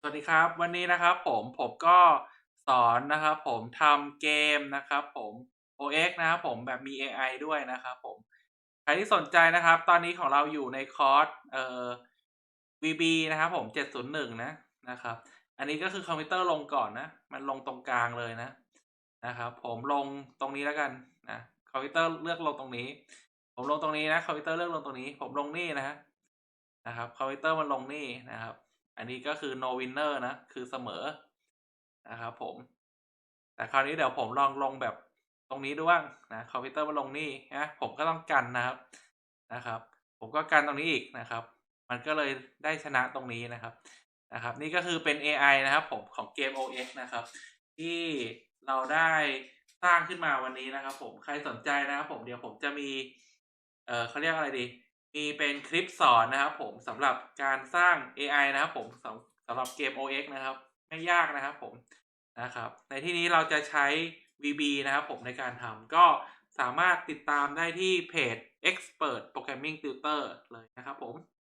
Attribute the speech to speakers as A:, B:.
A: สวัสดีครับวันนี้นะครับผมผมก็สอนนะครับผมทำเกมนะครับผม OX นะครับผมแบบมี AI ด้วยนะครับผม ใครที่สนใจนะครับ ตอนนี้ของเราอยู่ในคอร์สเอ่อ VB นะครับผม 701 นะนะครับ อันนี้ก็คือคอมพิวเตอร์ลงก่อนนะ มันลงตรงกลางเลยนะนะครับผมลงตรงนี้แล้วกันนะคอมพิวเตอร์เลือกลงตรงนี้ ผมลงตรงนี้นะคอมพิวเตอร์เลือกลงตรงนี้ ผมลงนี่นะนะครับคอมพิวเตอร์มันลงนี่นะครับ อันนี้ก็คือ no winner นะ คือเสมอนะครับผม แต่คราวนี้เดี๋ยวผมลองลงแบบตรงนี้ดูบ้างนะคอมพิวเตอร์มาลงนี่นะผมก็ต้องกันนะครับนะครับ ผมก็กันตรงนี้อีกนะครับ มันก็เลยได้ชนะตรงนี้นะครับนะครับ นี่ก็คือเป็น AI นะครับ ผมของเกม OX นะครับ ที่เราได้สร้างขึ้นมาวันนี้นะครับ ผมใครสนใจนะครับ ผมเดี๋ยวผมจะมี เออเขาเรียกอะไรดี มีเป็นคลิปสอนนะครับผมสำหรับการสร้าง AI นะครับผมสำสำหรับเกม OX นะครับ ไม่ยากนะครับผมนะครับ ในที่นี้เราจะใช้ VB นะครับผมในการทำก็สามารถติดตามได้ที่เพจ Expert Programming Tutor เลยนะครับผม